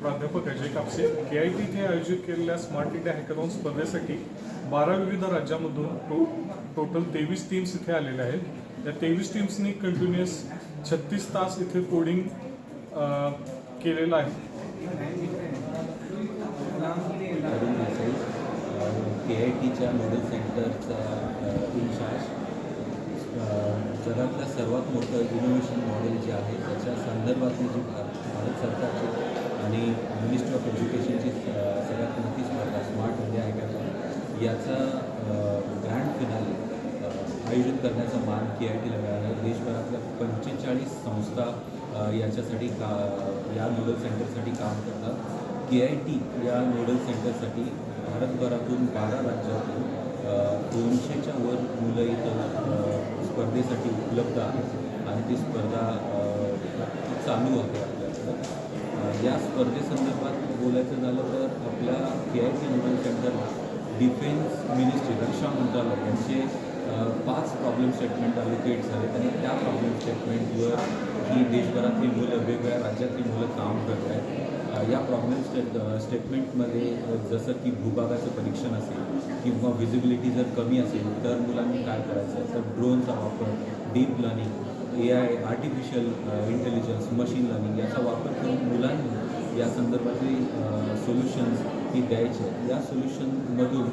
प्राध्यापक Ajay Kapse. K I T इथे आयोजित केलेल्या स्मार्ट इंडिया हॅकॅथॉन स्पर्धेसाठी बारा विविध राज्यामधून टो टोटल तेवीस टीम्स इथे आलेल्या आहेत. या तेवीस टीम्सनी कंटिन्युअस छत्तीस तास इथे कोडिंग केलेलं आहे. के आय टीच्या नोडल सेंटरचा इन्चार्ज जगातलं सर्वात मोठं इनोव्हेशन मॉडेल जे आहे त्याच्या संदर्भातली जी भार- भारत सरकारची आणि मिनिस्ट्री ऑफ एज्युकेशनची सगळ्यात मोठी स्पर्धा स्मार्ट इंडिया हॅकॅथॉन याचा ग्रँड फिनाले आयोजित करण्याचा मान के आय टीला मिळाला. देशभरातल्या पंचेचाळीस संस्था याच्यासाठी का या नोडल सेंटरसाठी काम करतात. के आय टी या नोडल सेंटरसाठी भारतभरातून बारा राज्यातून दोनशेच्या वर मुलं इथं स्पर्धेसाठी उपलब्ध आहे आणि ती स्पर्धा चालू आहे आपल्याकडं. या स्पर्धेसंदर्भात बोलायचं झालं तर आपल्या के आय सी नोडल सेंटरला डिफेन्स मिनिस्ट्री रक्षा मंत्रालय यांचे पाच प्रॉब्लेम स्टेटमेंट अलोकेट झालेत आणि त्या प्रॉब्लेम स्टेटमेंटवर ही देशभरातली मुलं वेगवेगळ्या राज्यातली मुलं काम करत आहेत या प्रॉब्लेम स्टेट स्टेटमेंटमध्ये जसं की भूभागाचं परीक्षण असेल किंवा व्हिजिबिलिटी जर कमी असेल तर मुलांनी काय करायचं? तर ड्रोनचा वापर deep learning A I artificial intelligence machine learning याचा वापर करून मुलांनी या संदर्भातली सोल्युशन्स ही द्यायचे. या सोल्युशनमधून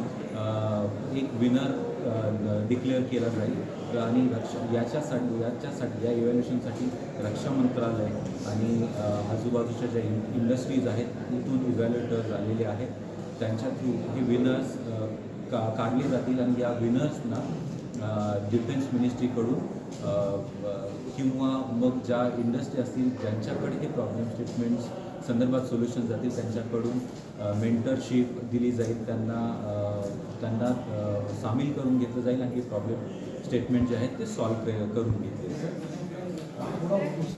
एक विनर डिक्लेअर केला जाईल. आणि रक्षा याच्यासाठी याच्यासाठी या इव्हॅल्युएशनसाठी रक्षा मंत्रालय आणि आजूबाजूच्या ज्या इंडस्ट्रीज आहेत तिथून इव्हॅल्युएटर्स आलेले आहेत. त्यांच्या थ्रू हे विनर्स का काढले जातील आणि या विनर्सना डिफेन्स मिनिस्ट्रीकडून किंवा मग ज्या इंडस्ट्री असतील ज्यांच्याकडे हे प्रॉब्लेम स्टेटमेंट्स संदर्भात सोल्युशन जातील त्यांच्याकडून मेंटरशिप दिली जाईल त्यांना त्यांना सामील करून घेतलं जाईल आणि हे प्रॉब्लेम स्टेटमेंट जे आहेत ते सॉल्व करून घेतले जाईल.